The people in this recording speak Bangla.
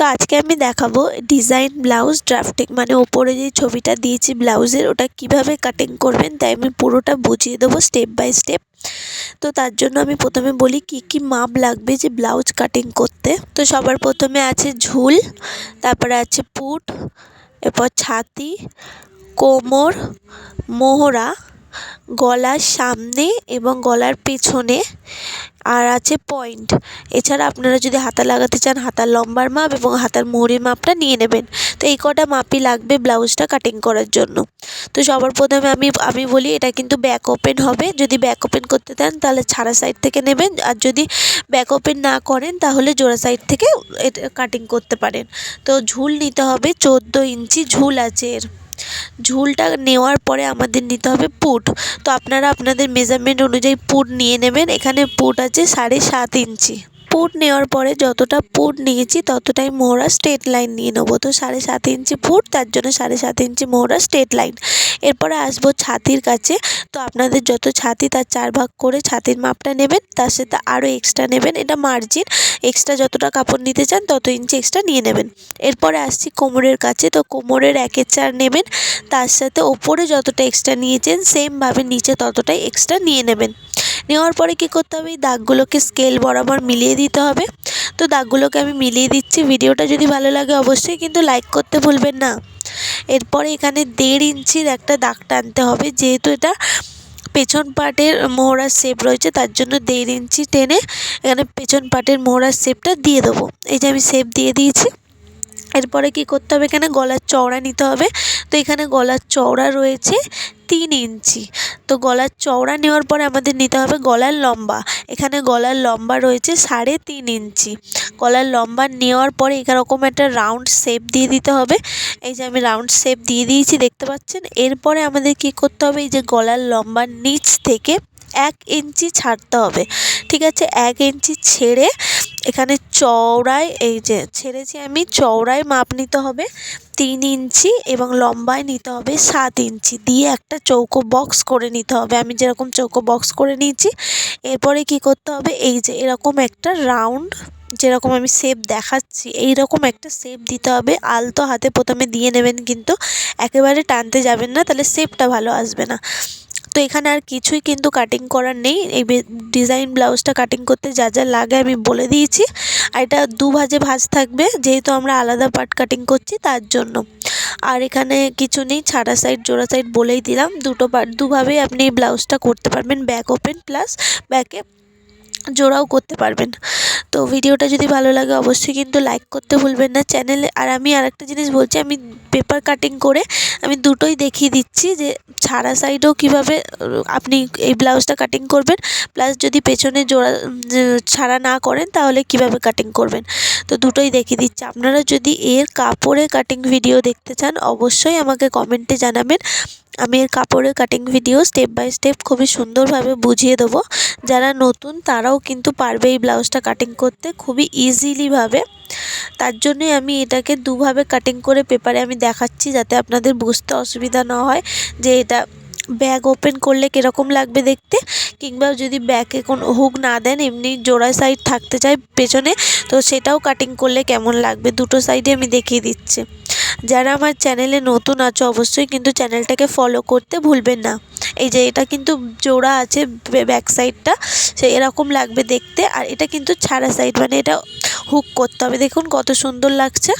তো আজকে আমি দেখাবো ডিজাইন ব্লাউজ ড্রাফটিং মানে ওপরে যে ছবিটা দিয়েছি ব্লাউজের, ওটা কীভাবে কাটিং করবেন তাই আমি পুরোটা বুঝিয়ে দেবো স্টেপ বাই স্টেপ তো তার জন্য আমি প্রথমে বলি কি কি মাপ লাগবে যে ব্লাউজ কাটিং করতে। তো সবার প্রথমে আছে ঝুল, তারপরে আছে পুট, এরপর ছাতি, কোমর, মোহরা, গলার সামনে এবং গলার পেছনে। আর আছে পয়েন্ট এছাড়া আপনারা যদি হাতা লাগাতে চান, হাতার লম্বার মাপ এবং হাতার মোহরের মাপটা নিয়ে নেবেন। তো এই কটা মাপই লাগবে ব্লাউজটা কাটিং করার জন্য। তো সবার প্রথমে আমি আমি বলি এটা কিন্তু ব্যাক ওপেন হবে। যদি ব্যাক ওপেন করতে চান, তাহলে ছাড়া সাইড থেকে নেবেন। আর যদি ব্যাক ওপেন না করেন, তাহলে জোড়া সাইড থেকে এটা কাটিং করতে পারেন। তো ঝুল নিতে হবে, চোদ্দ ইঞ্চি ঝুল আছে এর। ঝুলটা নেওয়ার পরে আমাদের নিতে হবে পুট। তো আপনারা আপনাদের মেজারমেন্ট অনুযায়ী পুট নিয়ে নেবেন। এখানে পুট আছে সাড়ে সাত ইঞ্চি। পুট নেওয়ার পরে যতটা পুট নিয়েছি ততটাই মোহরা স্ট্রেট লাইন নিয়ে নেব। তো সাড়ে সাত ইঞ্চি ফুট তার জন্য সাড়ে সাত ইঞ্চি মোহরা স্ট্রেট লাইন এরপরে আসব ছাতির কাছে। তো আপনাদের যত ছাতি, তার চার ভাগ করে ছাতির মাপটা নেবেন, তার সাথে আরও এক্সট্রা নেবেন। এটা মার্জিন এক্সট্রা যতটা কাপড় নিতে চান, তত ইঞ্চি এক্সট্রা নিয়ে নেবেন। এরপরে আসছি কোমরের কাছে। তো কোমরের একের চার নেবেন, তার সাথে ওপরে যতটা এক্সট্রা নিয়েছেন সেমভাবে নিচে ততটাই এক্সট্রা নিয়ে নেবেন। নেওয়ার পরে কী করতে হবে? এই দাগগুলোকে স্কেল বরাবর মিলিয়ে দিতে হবে। তো দাগগুলোকে আমি মিলিয়ে দিচ্ছি। ভিডিওটা যদি ভালো লাগে অবশ্যই কিন্তু লাইক করতে ভুলবেন না। এরপরে এখানে দেড় ইঞ্চির একটা দাগ টানতে হবে। যেহেতু এটা পেছন পাটের মোহরার শেপ রয়েছে, তার জন্য দেড় ইঞ্চি টেনে এখানে পেছন পাটের মোহরার শেপটা দিয়ে দেবো। এই যে আমি শেপ দিয়ে দিয়েছি। এরপরে কি করতে হবে? এখানে গলার চওড়া নিতে হবে। তো এখানে গলার চওড়া রয়েছে তিন ইঞ্চি। তো গলার চওড়া নেওয়ার পরে আমাদের নিতে হবে গলার লম্বা। এখানে গলার লম্বা রয়েছে সাড়ে তিন ইঞ্চি। গলার লম্বা নেওয়ার পরে এরকম একটা রাউন্ড শেপ দিয়ে দিতে হবে। এই যে আমি রাউন্ড শেপ দিয়ে দিয়েছি, দেখতে পাচ্ছেন? এরপরে আমাদের কি করতে হবে? এই যে গলার লম্বার নিচ থেকে এক ইঞ্চি ছাড়তে হবে। ঠিক আছে? এক ইঞ্চি ছেড়ে এখানে চওড়ায়, এই যে ছেড়েছি আমি, চওড়ায় মাপ নিতে হবে তিন ইঞ্চি এবং লম্বায় নিতে হবে সাত ইঞ্চি। দিয়ে একটা চৌকো বক্স করে নিতে হবে। আমি যেরকম চৌকো বক্স করে নিয়েছি, এরপরে কি করতে হবে? এই যে এরকম একটা রাউন্ড যেরকম আমি শেপ দেখাচ্ছি এই রকম একটা শেপ দিতে হবে। আলতো হাতে প্রথমে দিয়ে নেবেন কিন্তু একেবারে টানতে যাবেন না, তাহলে শেপটা ভালো আসবে না। তো এখানে আর কিছুই কিন্তু কাটিং করার নেই। এই ডিজাইন ব্লাউজটা কাটিং করতে যা যা লাগে আমি বলে দিয়েছি। আর এটা দু ভাজে ভাজ থাকবে, যেহেতু আমরা আলাদা পার্ট কাটিং করছি তার জন্য। আর এখানে কিছু নেই, ছাড়া সাইড জোড়া সাইড বলেই দিলাম। দুটো পার্ট দুভাবেই আপনি ব্লাউজটা করতে পারবেন ব্যাক ওপেন প্লাস ব্যাকে জোড়াও করতে পারবেন। তো ভিডিওটা যদি ভালো লাগে অবশ্যই কিন্তু লাইক করতে ভুলবেন না চ্যানেলে আর আমি আরেকটা জিনিস বলছি, আমি পেপার কাটিং করে আমি দুটোই দেখিয়ে দিচ্ছি যে ছাড়া সাইডেও কীভাবে, আপনি এই ব্লাউজটা কাটিং করবেন প্লাস যদি পেছনে জোড়া, ছাড়া না করেন তাহলে কীভাবে কাটিং করবেন? তো দুটোই দেখিয়ে দিচ্ছি। আপনারা যদি এর কাপড়ে কাটিং ভিডিও দেখতে চান, অবশ্যই আমাকে কমেন্টে জানাবেন। আমি এর কাপড়ের cutting video step by step খুবই সুন্দরভাবে বুঝিয়ে দেবো। যারা নতুন তারাও কিন্তু পারবে এই ব্লাউজটা কাটিং করতে খুবই ইজিলিভাবে তার জন্যই আমি এটাকে দুভাবে কাটিং করে পেপারে আমি দেখাচ্ছি যাতে আপনাদের বুঝতে অসুবিধা না হয় যে এটা ব্যাগ ওপেন করলে কীরকম লাগবে দেখতে, কিংবা যদি ব্যাগে কোনো হুক না দেন, এমনি জোড়া সাইড থাকতে চায় পেছনে, তো সেটাও কাটিং করলে কেমন লাগবে দুটো সাইডে আমি দেখিয়ে দিচ্ছি। যারা আমার চ্যানেলে নতুন আছো অবশ্যই কিন্তু চ্যানেলটাকে ফলো করতে ভুলবেন না। এই যে এটা কিন্তু জোড়া আছে ব্যাক সাইডটা সে এরকম লাগবে দেখতে। আর এটা কিন্তু ছাড়া সাইড মানে এটা হুক করতে হবে। দেখুন কত সুন্দর লাগছে।